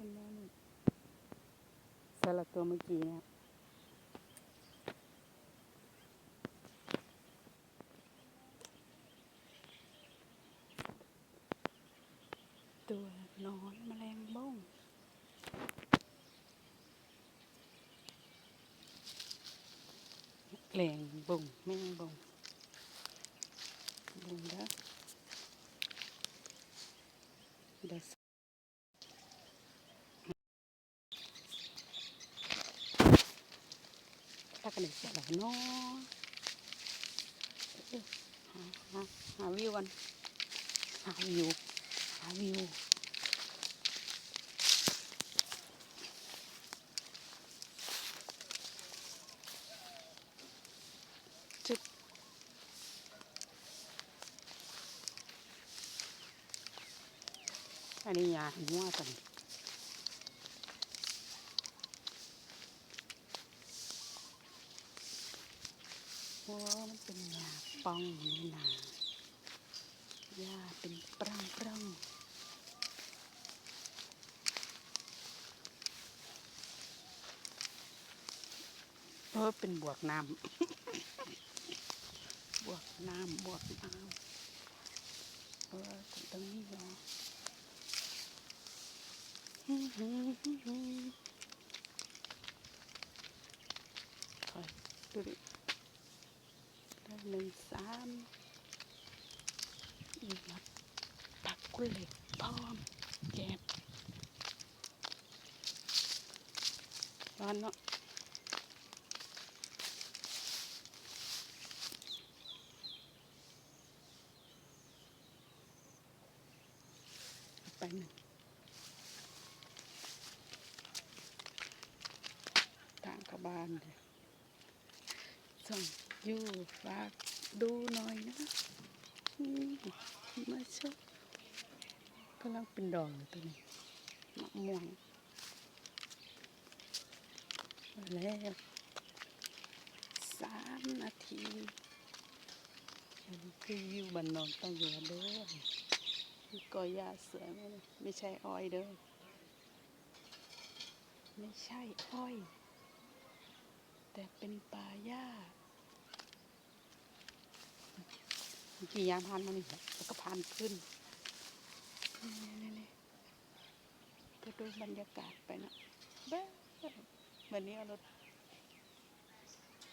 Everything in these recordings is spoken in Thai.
เป็นแล้วนี่สำหรับตัวเมื่อกี้เนี่ยตัวนอนแมลงบ้องแหลงบุ่งแมงบุ่งบุ่งเด้อเดี๋ยวถ้ากันอีกจะหายน้อเอ้ยหาหาหาวิวกันหาวิวหาวิวจุดอันนี้ยาหัวตัน อ้มันเป็นหยาป้องนี่นายาเป็นปร่องปร่องเออเป็นบวกน้ำ บวกน้ำ บวกน้ำเออตรงนี้เหรอคอยดูดิ หนึ่งสามอีกนับปักกุเหล็กพร้อมแก็บร้อนเนาะไปหนึ่งทางกระบาลเลย ส่งอยู่ฝากดูหน่อยนะมาชมกำลังเป็นดอกตัวนี้มะม่วงแล้วสามนาทีคือวิวบันนอนต้องอยู่เด้อมีกอยาเสือไม่ไม่ใช่อ้อยเด้อไม่ใช่อ้อย แต่เป็นป่าหญ้าเมื่อ กี่ยามพานมานี่แหละแล้วก็พานขึ้นนี่ๆก็ดูบรรยากาศไปนะเบ้วันนี้เอารถ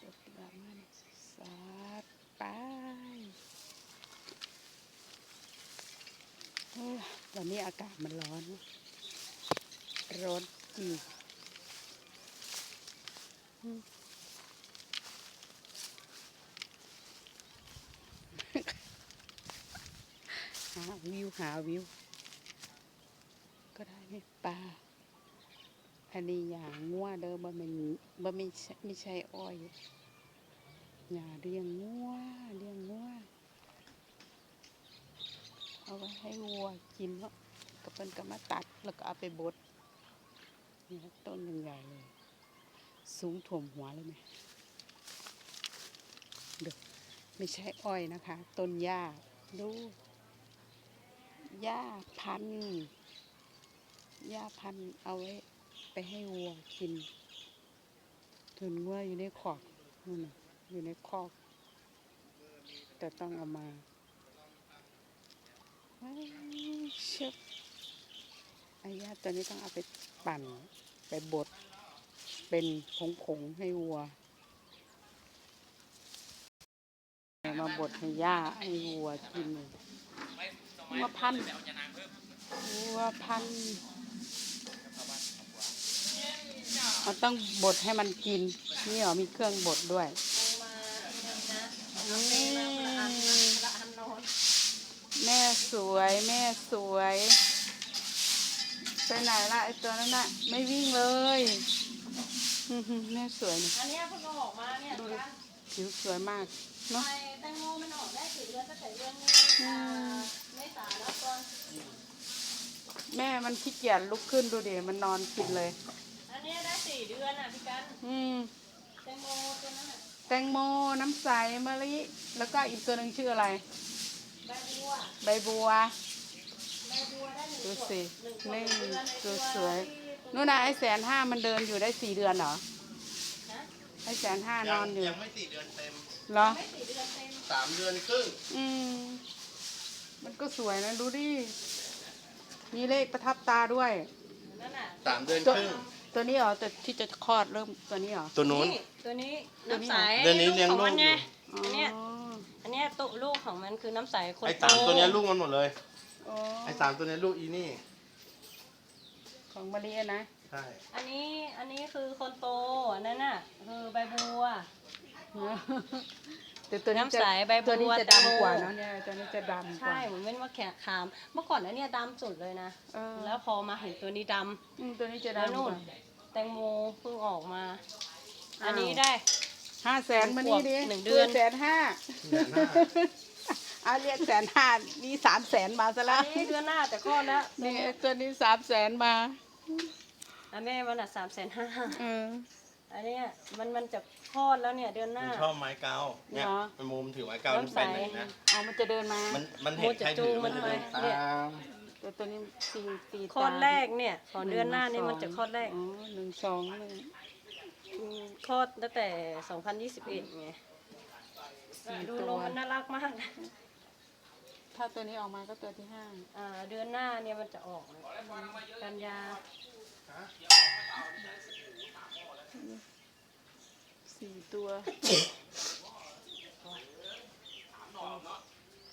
รถกระบะมานี่สาดไปเอ้ยวันนี้อากาศมันร้อน ร้อนจริง หาวิวหาวิว ก็ได้นี่ปลาอันนี้อย่างงัวเด้อบ่แม่นบ่ไม่ใช่ไม่ใช่อ้อยอย่าเลี้ยงงัวเลี้ยงงัวเอาไว้ให้วัวกินเนาะก็เพิ่นก็มาตัดแล้วก็เอาไปบดนี่ต้นยังใหญ่เลยสูงถ่วมหัวเลยไหมเด้อไม่ใช่อ้อยนะคะ ต้นหญ้าดู หญ้าพันหญ้าพันเอาไว้ไปให้วัวกินถุนวัวอยู่ในขอกนู่นอยู่ในคอก แต่ต้องเอามาไว้เชบไอ้หญ้าตัวนี้ต้องเอาไปปั่น ไปบด เป็นผงๆให้วัว มาบดให้หญ้าให้วัวกิน วัวพันธุ์วัวพันธุ์มันต้องบดให้มันกิน นี่เหรอมีเครื่องบดด้วยนี่แม่สวยแม่สวยไปไหนละไอตัวนั้นน่ะไม่วิ่งเลยอื้อหือแม่สวยนี่อันเนี้ยเพิ่งเอาออกมาเนี่ยดูดิกันผิวสวยมากเนาะไอ้แตงโมมันออกได้สี่เดือนตั้งแต่เดือนนี้อืม เมษาแล้วตอน แม่มันขี้เกียจลุกขึ้นดูดิมันนอนกินเลย อันเนี้ยได้สี่เดือนอะพี่กันอืมแตงโมตัวนั้นอะแตงโมน้ำใสมะลิแล้วก็อีกตัวหนึ่งชื่ออะไร ใบบัวใบบัว ใบบัวได้หนึ่งดูขวบสิหนึ่งขวบนี่หนึ่งเดือนในตัวตัวสวยที่นู่นนะไอ้แสนห้ามันเดินอยู่ได้สี่เดือนเหรอนะไอ้แสนห้านยัองนอยู่ยังไม่สี่เดือนเต็มเหรอ ไม่สี่เดือนเต็มสามเดือนครึ่งอืม มันก็สวยนะดูดิ มีเลขประทับตาด้วย นั่นน่ะสามเดือนตัวครึ่ง ตัวนี้เหรอแต่ที่จะคลอดเริ่มตัวนี้เหรอตัวนู้นตัวนี้ตัวนี้น้ำใสเดือนนี้เลี้ยงของมันลูกไงอยู่อันเนี้ยอ๋ออันเนี้ยตัวลูกของมันคือน้ำใสคนไอ้สามโตัวเนี้ยลูกมันหมดเลย อ๋อไอ้สามตัวเนี้ยลูกอีนี่ ของมารีอะนะ ใช่ อันนี้อันนี้คือคนโตอันนั้นน่ะคือใบบัว แต่ตัวนี้น้ำใสใบบัวตัวนี้จะแตงโมดำกว่าเนอะเนี่ยตัวนี้จะดำกว่า ใช่เหมือนเป็นว่าแขกขาม เมื่อก่อนอันเนี้ยดำสุดเลยนะ เออ แล้วพอมาเห็นตัวนี้ดอืมตัวนี้จะำแล้วดำกนู่นว่า แตงโมเพิ่งออกมา อ้าว อันนี้ได้ ห้าแสนมานี่ดิหนึ่งเดือน แสนห้าแสนห้าอาเรียกแสนห้านี่สามแสนมาซะอัแล้วนนี้เดือนหน้าแต่คลอดแล้วตัวนี่เนี้ยตัวนี้สามแสนมา อันแม่มันอะสามแสนห้าเออ อันเนี้ยมันมันจะคลอดแล้วเนี่ยเดือนหน้ามันชอบไม้เกาเนี่ยเหรอ มันมุมถือไม้เกาน้ำใส เป็นหนึ่งนะเอามันจะเดินมา มันมันเห็นใครถือมันจะเดินตามตัวตัวนี้ตีตีคลอดแรกเนี่ยของเดือนหน้านี่มันจะคลอดแรกอ๋อหนึ่งสองหนึ่งอืมคลอดตั้งแต่ 2021ไงสี่ดูตันวมมันน่ารักมากนะถ้าตัวนี้ออกมาก็ตัวที่ห้าอ่าเดือนหน้าเนี่ยมันจะออกกันยา สี่ตัว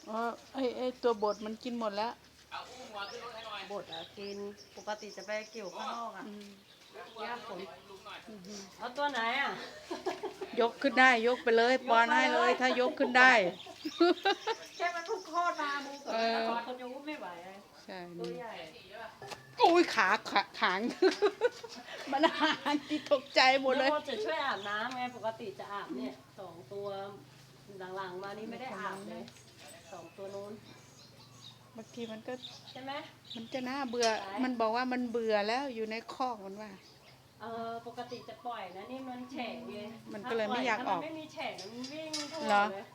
อ๋อไอไอตัวบดมันกินหมดแล้วบดอะกินปกติจะไปเกี่ยวข้างนอกอะอืมยากฝนเอาตัวไหนอะ ยกขึ้นได้ยกไปเลยปอนให้เลยถ้ายกขึ้นได้แค่มันเพิ่งคลอดมามูกับเออสองคนยังอุ้มไม่ไหวเลยใช่ตัวนี่ใหญ่ โอ้ยขาขาขาง มันหางที่ตกใจหมดเลยแล้วจะช่วยอาบน้ำไงปกติจะอาบเนี่ยสองตัวหลังๆมานี่ไม่ได้อาบเลยสองตัวนู้นบางทีมันก็ใช่ไหม มันจะน่าเบื่อมันบอกว่ามันเบื่อแล้วอยู่ในคอกมันว่า เออปกติจะปล่อยนะนี่มันแฉะไงมันก็เลยไม่อยากออก ถ้มันไม่มีแฉะนะมันวิ่งทั่วเหรอเลย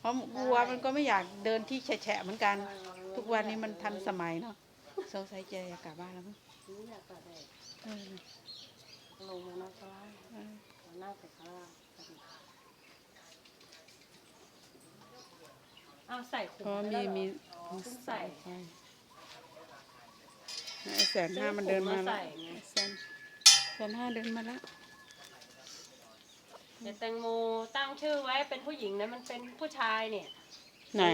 เพราะวัวมันก็ไม่อยากเดินที่แฉะๆเหมือนกัน ทุกวันนี้มันทันสมัยเนาะ สงสัยจะอยากกลับบ้านแล้วมั้งนี่อยากตัดแดดเออลงมาหน้าข้างล่างเออหน้าไปข้างล่างอ้าวใส่ขุมเพราะไว้มีแล้วเหรอมีเพิ่งใส่ใช่ไอ้แสนห้ามันเดินมาแล้วแสนแสนห้าเดินมาแล้วเดี๋ยวแตงโมตั้งชื่อไว้เป็นผู้หญิงนะมันเป็นผู้ชายเนี่ย ไหน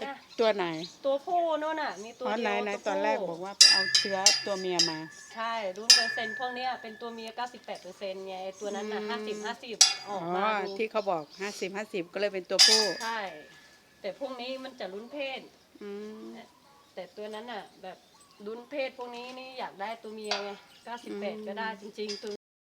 นะตัวไหนตัวผู้นู่นน่ะ มีตัวอ๋อเดีไหนยวไหนวตอนแรกผู้บอกว่าไปเอาเชื้อตัวเมียมา ใช่รุ่นเปอร์เซ็นต์พวกเนี้ยเป็นตัวเมีย 98เปอร์เซ็นต์ไงไอ้ตัวนั้นน่ะอืม 50 50 ออ๋ออกมาดูที่เขาบอกห้าสิบห้าสิบก็เลยเป็นตัวผู้ใช่ แต่พวกนี้มันจะลุ้นเพศ อืม แต่ตัวนั้นน่ะ แบบลุ้นเพศพวกนี้นี่อยากได้ตัวเมียไง98 ก็ได้จริง ๆ ตัว